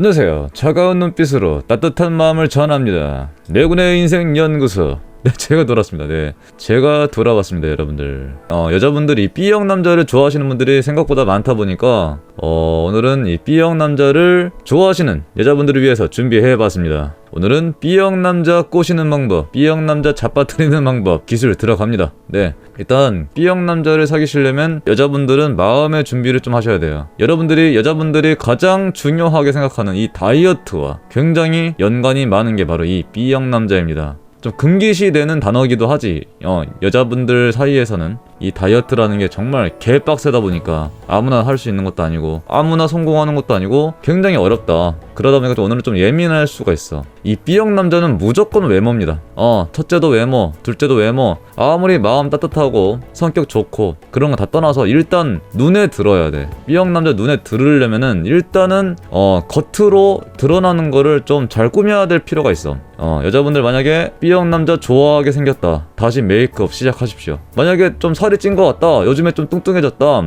안녕하세요. 차가운 눈빛으로 따뜻한 마음을 전합니다. 내군의 인생 연구소. 네, 제가 돌아왔습니다. 네. 제가 돌아왔습니다, 여러분들. 어, 여자분들이 B형 남자를 좋아하시는 분들이 생각보다 많다 보니까, 어, 오늘은 이 B형 남자를 좋아하시는 여자분들을 위해서 준비해 봤습니다. 오늘은 B형 남자 꼬시는 방법, B형 남자 잡아뜨리는 방법, 기술 들어갑니다. 네. 일단, B형 남자를 사귀시려면 여자분들은 마음의 준비를 좀 하셔야 돼요. 여러분들이, 여자분들이 가장 중요하게 생각하는 이 다이어트와 굉장히 연관이 많은 게 바로 이 B형 남자입니다. 좀 금기시되는 단어이기도 하지. 어, 여자분들 사이에서는 이 다이어트라는 게 정말 개빡세다 보니까 아무나 할 수 있는 것도 아니고 아무나 성공하는 것도 아니고 굉장히 어렵다. 그러다 보니까 좀 오늘은 좀 예민할 수가 있어. 이 B형 남자는 무조건 외모입니다. 어, 첫째도 외모, 둘째도 외모. 아무리 마음 따뜻하고 성격 좋고 그런 거 다 떠나서 일단 눈에 들어야 돼. B형 남자 눈에 들으려면은 일단은 어, 겉으로 드러나는 거를 좀 잘 꾸며야 될 필요가 있어. 어, 여자분들 만약에 B형 남자 좋아하게 생겼다. 다시 메이크업 시작하십시오. 만약에 좀 살이 찐 것 같다. 요즘에 좀 뚱뚱해졌다.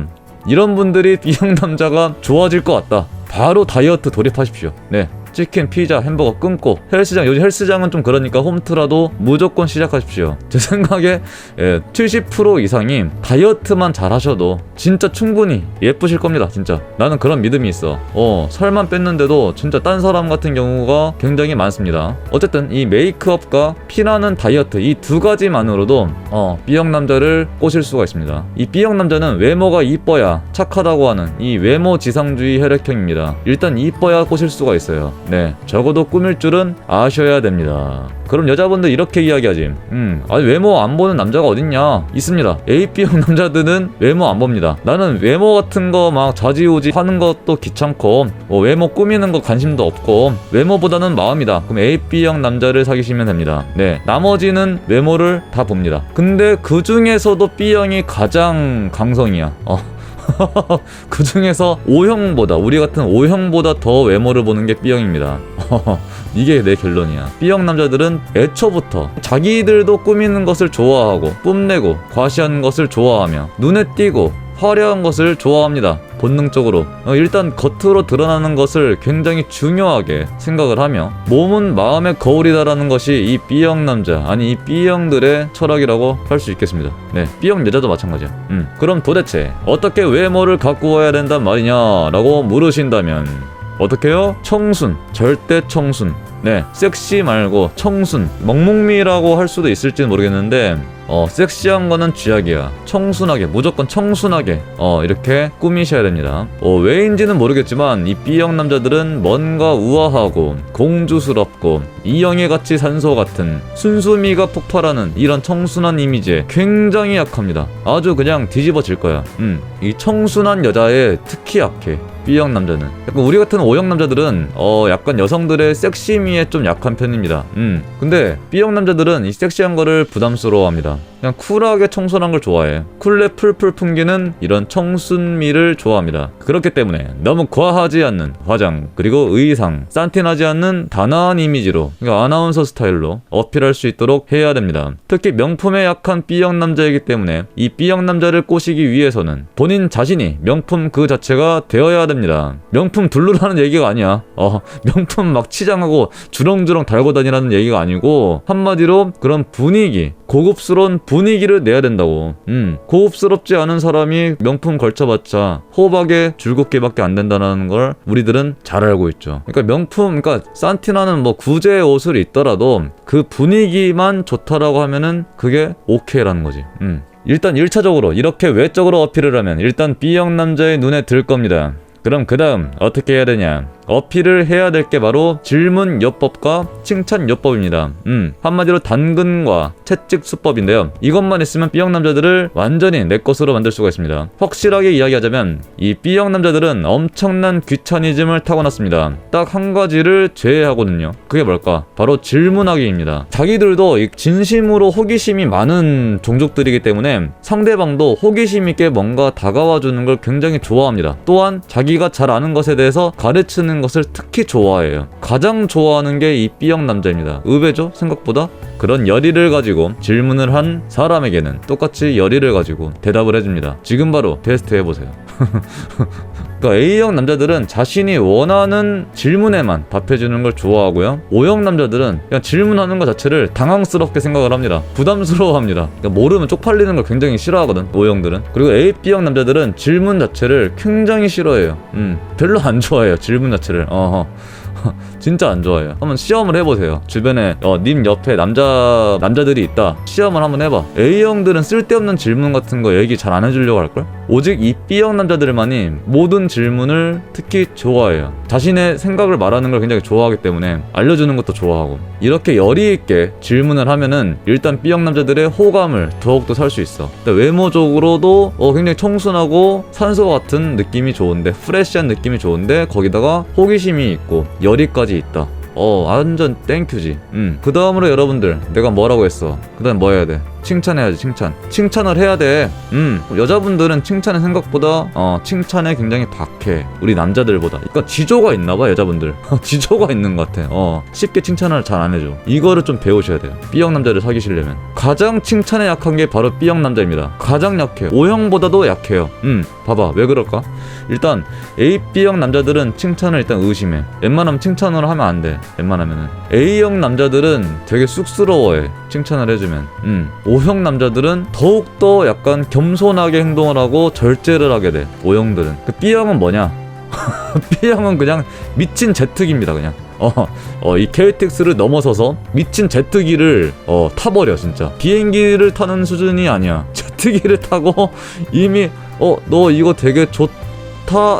이런 분들이 B형 남자가 좋아질 것 같다. 바로 다이어트 돌입하십시오. 네. 치킨, 피자, 햄버거 끊고 헬스장 요즘 헬스장은 좀 그러니까 홈트라도 무조건 시작하십시오. 제 생각에 예, 70% 이상이 다이어트만 잘 하셔도 진짜 충분히 예쁘실 겁니다. 진짜 나는 그런 믿음이 있어. 어 살만 뺐는데도 진짜 딴 사람 같은 경우가 굉장히 많습니다. 어쨌든 이 메이크업과 피나는 다이어트 이 두 가지만으로도 어 B형 남자를 꼬실 수가 있습니다. 이 B형 남자는 외모가 이뻐야 착하다고 하는 이 외모 지상주의 혈액형입니다. 일단 이뻐야 꼬실 수가 있어요. 네, 적어도 꾸밀 줄은 아셔야 됩니다. 그럼 여자분들 이렇게 이야기하지. 음, 아니 외모 안 보는 남자가 어딨냐? 있습니다. AB형 남자들은 외모 안 봅니다. 나는 외모 같은 거 막 좌지우지 하는 것도 귀찮고, 뭐 외모 꾸미는 거 관심도 없고, 외모보다는 마음이다. 그럼 AB형 남자를 사귀시면 됩니다. 네, 나머지는 외모를 다 봅니다. 근데 그 중에서도 B형이 가장 강성이야. 어. 그 중에서 O형보다 우리 같은 O형보다 더 외모를 보는 게 B형입니다. 이게 내 결론이야. B형 남자들은 애초부터 자기들도 꾸미는 것을 좋아하고 뽐내고 과시하는 것을 좋아하며 눈에 띄고 화려한 것을 좋아합니다. 본능적으로 어, 일단 겉으로 드러나는 것을 굉장히 중요하게 생각을 하며 몸은 마음의 거울이다라는 것이 이 B형 남자 아니 이 B형들의 철학이라고 할 수 있겠습니다. 네, B형 여자도 마찬가지야. 음, 그럼 도대체 어떻게 외모를 가꾸어야 된단 말이냐라고 물으신다면 어떻게요? 청순, 절대 청순. 네, 섹시 말고 청순, 먹먹미라고 할 수도 있을지는 모르겠는데 어, 섹시한 거는 쥐약이야. 청순하게, 무조건 청순하게, 어, 이렇게 꾸미셔야 됩니다. 어, 왜인지는 모르겠지만, 이 B형 남자들은 뭔가 우아하고, 공주스럽고, 이영애 같이 산소 같은, 순수미가 폭발하는 이런 청순한 이미지에 굉장히 약합니다. 아주 그냥 뒤집어질 거야. 음, 이 청순한 여자에 특히 약해. B형 남자는 약간 우리 같은 O형 남자들은 어 약간 여성들의 섹시미에 좀 약한 편입니다. 음 근데 B형 남자들은 이 섹시한 거를 부담스러워합니다. 그냥 쿨하게 청순한 걸 좋아해. 쿨레 풀풀 풍기는 이런 청순미를 좋아합니다. 그렇기 때문에 너무 과하지 않는 화장 그리고 의상 산티나지 않는 단아한 이미지로 그러니까 아나운서 스타일로 어필할 수 있도록 해야 됩니다. 특히 명품에 약한 B형 남자이기 때문에 이 B형 남자를 꼬시기 위해서는 본인 자신이 명품 그 자체가 되어야 됩니다. 명품 둘러라는 얘기가 아니야. 어, 명품 막 치장하고 주렁주렁 달고 다니라는 얘기가 아니고 한마디로 그런 분위기, 고급스러운 분위기를 내야 된다고. 음, 고급스럽지 않은 사람이 명품 걸쳐봤자 호박에 줄긋기밖에 안 된다는 걸 우리들은 잘 알고 있죠. 그러니까 명품, 그러니까 산티나는 뭐 구제 옷을 입더라도 그 분위기만 좋다라고 하면은 그게 오케이라는 거지. 음. 일단 1차적으로 이렇게 외적으로 어필을 하면 일단 B형 남자의 눈에 들 겁니다. 그럼 그 다음 어떻게 해야 되냐? 어필을 해야 될 게 바로 질문 요법과 칭찬 요법입니다. 음, 한마디로 당근과 채찍 수법인데요. 이것만 있으면 B형 남자들을 완전히 내 것으로 만들 수가 있습니다. 확실하게 이야기하자면 이 B형 남자들은 엄청난 귀차니즘을 타고났습니다. 딱 한 가지를 제외하거든요. 그게 뭘까? 바로 질문하기입니다. 자기들도 이 진심으로 호기심이 많은 종족들이기 때문에 상대방도 호기심 있게 뭔가 다가와 주는 걸 굉장히 좋아합니다. 또한 자기가 잘 아는 것에 대해서 가르치는 것을 특히 좋아해요. 가장 좋아하는 게 이 B형 남자입니다. 의외죠? 생각보다? 그런 열의를 가지고 질문을 한 사람에게는 똑같이 열의를 가지고 대답을 해줍니다. 지금 바로 테스트 해보세요. 그러니까 A형 남자들은 자신이 원하는 질문에만 답해주는 걸 좋아하고요. O형 남자들은 그냥 질문하는 것 자체를 당황스럽게 생각을 합니다. 부담스러워합니다. 그러니까 모르면 쪽팔리는 걸 굉장히 싫어하거든. O형들은. 그리고 A, B형 남자들은 질문 자체를 굉장히 싫어해요. 음, 별로 안 좋아해요. 질문 자체를. 어허. 진짜 안 좋아해요. 한번 시험을 해보세요. 주변에 어, 님 옆에 남자 남자들이 있다. 시험을 한번 해봐. A형들은 쓸데없는 질문 같은 거 얘기 잘 안 해주려고 할걸? 오직 이 B형 남자들만이 모든 질문을 특히 좋아해요. 자신의 생각을 말하는 걸 굉장히 좋아하기 때문에 알려주는 것도 좋아하고 이렇게 열의 있게 질문을 하면은 일단 B형 남자들의 호감을 더욱더 살 수 있어. 외모적으로도 어, 굉장히 청순하고 산소 같은 느낌이 좋은데 프레시한 느낌이 좋은데 거기다가 호기심이 있고 열 의까지 있다. 어 완전 땡큐지. 음그 다음으로 여러분들 내가 뭐라고 했어? 그 다음 뭐 해야 돼 칭찬해야지 칭찬. 칭찬을 해야 돼음 여자분들은 칭찬의 생각보다 어 칭찬에 굉장히 박해. 우리 남자들보다. 그러니까 지조가 있나봐 여자분들. 지조가 있는 것 같아. 어 쉽게 칭찬을 잘 안 해줘. 이거를 좀 배우셔야 돼요. B형 남자를 사귀시려면. 가장 칭찬에 약한 게 바로 B형 남자입니다. 가장 약해요. O형보다도 약해요. 음 봐봐. 왜 그럴까? 일단 A, B형 남자들은 칭찬을 일단 의심해. 웬만하면 칭찬으로 하면 안 돼. 웬만하면은. A형 남자들은 되게 쑥스러워해. 칭찬을 해주면. 음. O형 남자들은 더욱더 약간 겸손하게 행동을 하고 절제를 하게 돼. O형들은. 그 B형은 뭐냐? B형은 그냥 미친 제트기입니다, 그냥. 어, 어, 이 KTX를 넘어서서 미친 제트기를 어, 타버려, 진짜. 비행기를 타는 수준이 아니야. 제트기를 타고 이미 어, 너 이거 되게 좋다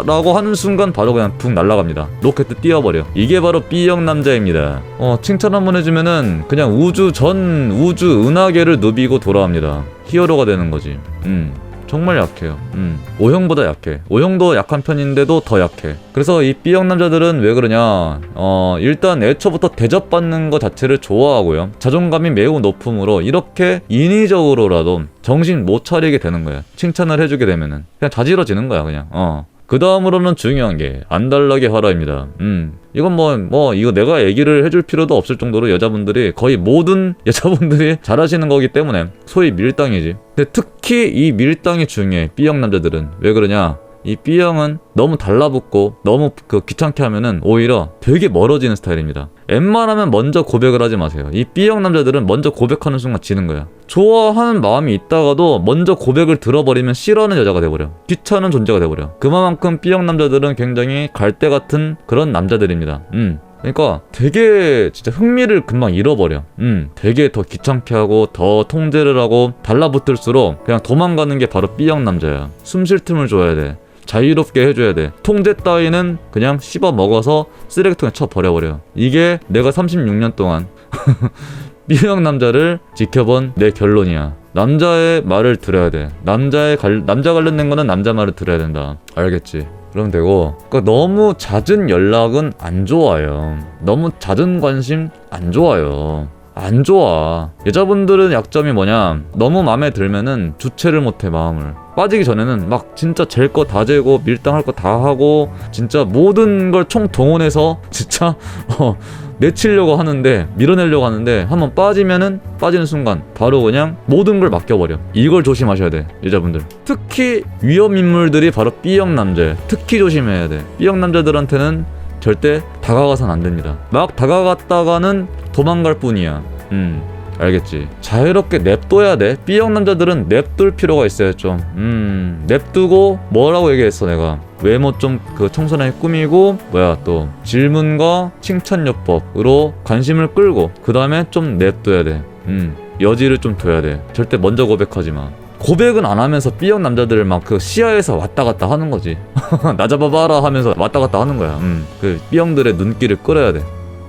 라고 하는 순간 바로 그냥 붕 날아갑니다. 로켓 띄워버려. 이게 바로 B형 남자입니다. 어, 칭찬 한번 해주면은 그냥 우주 전 우주 은하계를 누비고 돌아옵니다. 히어로가 되는 거지. 음. 정말 약해요. 음. O형보다 약해. O형도 약한 편인데도 더 약해. 그래서 이 B형 남자들은 왜 그러냐? 어, 일단 애초부터 대접받는 것 자체를 좋아하고요. 자존감이 매우 높으므로 이렇게 인위적으로라도 정신 못 차리게 되는 거야. 칭찬을 해주게 되면은. 그냥 자지러지는 거야, 그냥. 어. 그 다음으로는 중요한 게 안달나게 화라입니다. 음, 이건 뭐, 뭐, 이거 내가 얘기를 해줄 필요도 없을 정도로 여자분들이 거의 모든 여자분들이 잘하시는 거기 때문에 소위 밀당이지. 근데 특히 이 밀당이 중요해. B형 남자들은. 왜 그러냐? 이 B형은 너무 달라붙고 너무 그 귀찮게 하면은 오히려 되게 멀어지는 스타일입니다. 웬만하면 먼저 고백을 하지 마세요. 이 B형 남자들은 먼저 고백하는 순간 지는 거야. 좋아하는 마음이 있다가도 먼저 고백을 들어버리면 싫어하는 여자가 돼버려. 귀찮은 존재가 돼버려. 그만큼 B형 남자들은 굉장히 갈대 같은 그런 남자들입니다. 음. 그러니까 되게 진짜 흥미를 금방 잃어버려. 음, 되게 더 귀찮게 하고 더 통제를 하고 달라붙을수록 그냥 도망가는 게 바로 B형 남자야. 숨 쉴 틈을 줘야 돼. 자유롭게 해줘야 돼. 통제 따위는 그냥 씹어 먹어서 쓰레기통에 쳐 버려버려. 이게 내가 36년 동안 B형 남자를 지켜본 내 결론이야. 남자의 말을 들어야 돼. 남자의 관- 남자 관련된 거는 남자 말을 들어야 된다. 알겠지? 그러면 되고 그러니까 너무 잦은 연락은 안 좋아요. 너무 잦은 관심 안 좋아요. 안 좋아. 여자분들은 약점이 뭐냐? 너무 마음에 들면은 주체를 못해 마음을. 빠지기 전에는 막 진짜 잴 거 다 재고 밀당할 거 다 하고 진짜 모든 걸 총 동원해서 진짜 어, 내치려고 하는데 밀어내려고 하는데 한번 빠지면은 빠지는 순간 바로 그냥 모든 걸 맡겨버려. 이걸 조심하셔야 돼 여자분들. 특히 위험 인물들이 바로 B형 남자예요. 특히 조심해야 돼. B형 남자들한테는 절대 다가가선 안 됩니다. 막 다가갔다가는 도망갈 뿐이야. 음. 알겠지. 자유롭게 냅둬야 돼. B형 남자들은 냅둘 필요가 있어요, 좀. 음, 냅두고 뭐라고 얘기했어, 내가. 외모 좀 그 청순하게 꾸미고, 뭐야, 또. 질문과 칭찬요법으로 관심을 끌고, 그 다음에 좀 냅둬야 돼. 음, 여지를 좀 둬야 돼. 절대 먼저 고백하지 마. 고백은 안 하면서 B형 남자들을 막 그 시야에서 왔다 갔다 하는 거지. 나 잡아봐라 하면서 왔다 갔다 하는 거야. 음, 그 B형들의 눈길을 끌어야 돼.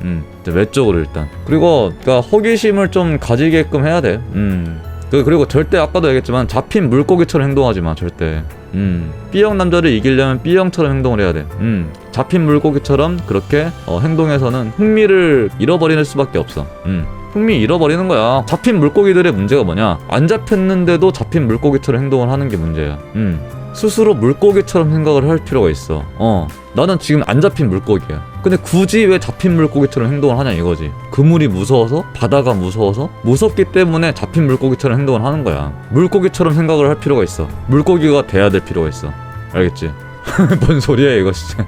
음, 외적으로 일단. 그리고 그러니까 호기심을 좀 가지게끔 해야 돼. 음. 그 그리고 절대 아까도 얘기했지만 잡힌 물고기처럼 행동하지 마 절대. 음. B형 남자를 이기려면 B형처럼 행동을 해야 돼. 음. 잡힌 물고기처럼 그렇게 어, 행동해서는 흥미를 잃어버리는 수밖에 없어. 음. 흥미 잃어버리는 거야. 잡힌 물고기들의 문제가 뭐냐? 안 잡혔는데도 잡힌 물고기처럼 행동을 하는 게 문제야. 음. 스스로 물고기처럼 생각을 할 필요가 있어. 어. 나는 지금 안 잡힌 물고기야. 근데 굳이 왜 잡힌 물고기처럼 행동을 하냐 이거지. 그물이 무서워서? 바다가 무서워서? 무섭기 때문에 잡힌 물고기처럼 행동을 하는 거야. 물고기처럼 생각을 할 필요가 있어. 물고기가 돼야 될 필요가 있어. 알겠지? 뭔 소리야 이거 진짜.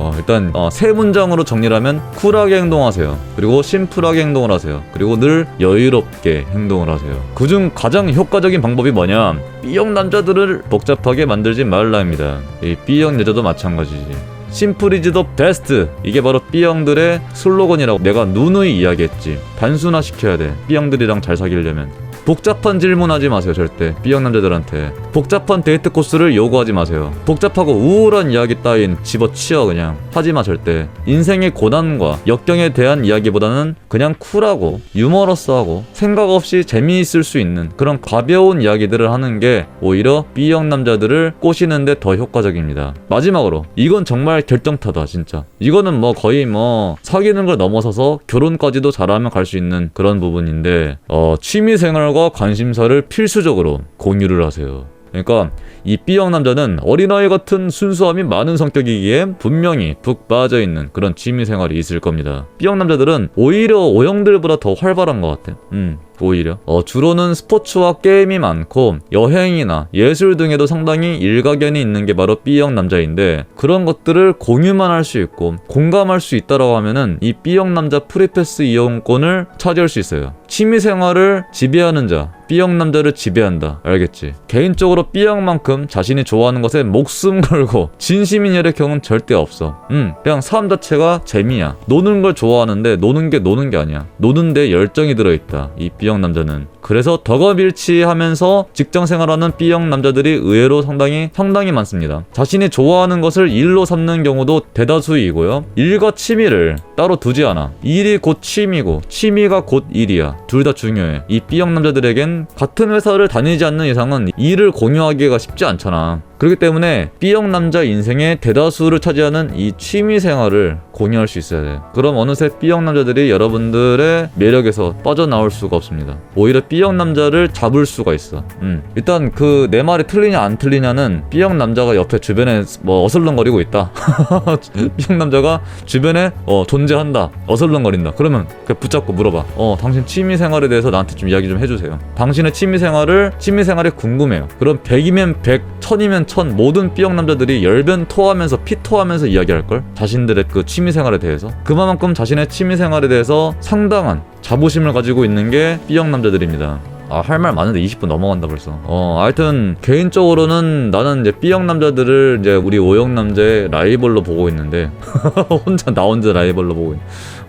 어, 일단 어, 세 문장으로 정리하면 쿨하게 행동하세요. 그리고 심플하게 행동을 하세요. 그리고 늘 여유롭게 행동을 하세요. 그중 가장 효과적인 방법이 뭐냐? B형 남자들을 복잡하게 만들지 말라입니다. 이 B형 여자도 마찬가지지. 심플이즈 더 베스트 이게 바로 B형들의 슬로건이라고 내가 누누이 이야기했지 단순화 시켜야 돼 B형들이랑 잘 사귀려면 복잡한 질문하지 마세요 절대. B형 남자들한테. 복잡한 데이트 코스를 요구하지 마세요. 복잡하고 우울한 이야기 따윈 집어치워 그냥. 하지 마 절대. 인생의 고난과 역경에 대한 이야기보다는 그냥 쿨하고 유머러스하고 생각 없이 재미있을 수 있는 그런 가벼운 이야기들을 하는 게 오히려 B형 남자들을 꼬시는데 더 효과적입니다. 마지막으로 이건 정말 결정타다 진짜. 이거는 뭐 거의 뭐 사귀는 걸 넘어서서 결혼까지도 잘하면 갈 수 있는 그런 부분인데 어 취미생활과 관심사를 필수적으로 공유를 하세요 그러니까 이 B형 남자는 어린아이 같은 순수함이 많은 성격이기에 분명히 푹 빠져 있는 그런 취미 생활이 있을 겁니다. B형 남자들은 오히려 O형들보다 더 활발한 것 같아. 음, 오히려. 어, 주로는 스포츠와 게임이 많고 여행이나 예술 등에도 상당히 일가견이 있는 게 바로 B형 남자인데 그런 것들을 공유만 할 수 있고 공감할 수 있다라고 하면은 이 B형 남자 프리패스 이용권을 차지할 수 있어요. 취미 생활을 지배하는 자, B형 남자를 지배한다. 알겠지? 개인적으로 B형만큼 자신이 좋아하는 것에 목숨 걸고 진심인 경우는 절대 없어. 음, 그냥 삶 자체가 재미야. 노는 걸 좋아하는데 노는 게 노는 게 아니야. 노는 데 열정이 들어있다. 이 B형 남자는. 그래서 덕업일치하면서 직장 생활하는 B형 남자들이 의외로 상당히 상당히 많습니다. 자신이 좋아하는 것을 일로 삼는 경우도 대다수이고요. 일과 취미를 따로 두지 않아. 일이 곧 취미고 취미가 곧 일이야. 둘 다 중요해. 이 B형 남자들에겐 같은 회사를 다니지 않는 이상은 일을 공유하기가 쉽지 않잖아. 그렇기 때문에 B형 남자 인생의 대다수를 차지하는 이 취미 생활을 공유할 수 있어야 돼. 그럼 어느새 B형 남자들이 여러분들의 매력에서 빠져나올 수가 없습니다. 오히려 B형 남자를 잡을 수가 있어. 음. 일단 그 내 말이 틀리냐 안 틀리냐는 B형 남자가 옆에 주변에 뭐 어슬렁거리고 있다. B형 남자가 주변에 어, 존재한다. 어슬렁거린다. 그러면 그 붙잡고 물어봐. 어, 당신 취미 생활에 대해서 나한테 좀 이야기 좀 해주세요. 당신의 취미 생활을 취미 생활이 궁금해요. 그럼 100이면 100, 1000이면 1000 모든 B형 남자들이 열변 토하면서 피 토하면서 이야기할 걸. 자신들의 그 취미 생활에 대해서. 그만큼 자신의 취미 생활에 대해서 상당한 자부심을 가지고 있는 게 B형 남자들입니다. 아, 할 말 많은데 20분 넘어간다 벌써. 어, 하여튼 개인적으로는 나는 이제 B형 남자들을 이제 우리 O형 남자의 라이벌로 보고 있는데 혼자 나 혼자 라이벌로 보고 있는.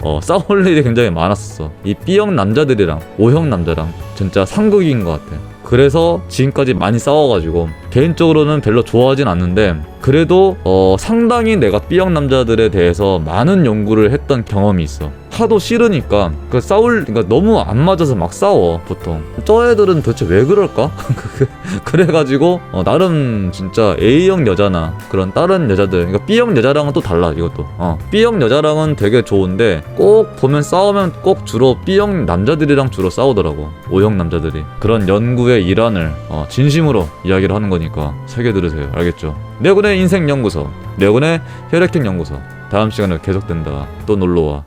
어, 싸울 일이 굉장히 많았어. 이 B형 남자들이랑 O형 남자랑 진짜 상극인 것 같아. 그래서 지금까지 많이 싸워가지고 개인적으로는 별로 좋아하진 않는데 그래도 어, 상당히 내가 B형 남자들에 대해서 많은 연구를 했던 경험이 있어. 하도 싫으니까 그 싸울 그러니까 너무 안 맞아서 막 싸워 보통. 저 애들은 도대체 왜 그럴까? 그래가지고 어, 나름 진짜 A형 여자나 그런 다른 여자들 그러니까 B형 여자랑은 또 달라 이것도. 어, B형 여자랑은 되게 좋은데 꼭 보면 싸우면 꼭 주로 B형 남자들이랑 주로 싸우더라고. O형 남자들이. 그런 연구의 일환을 어, 진심으로 이야기를 하는 거니까 새겨 들으세요. 알겠죠? 내군의 인생 연구소 내군의 혈액형 연구소. 다음 시간에 계속된다. 또 놀러와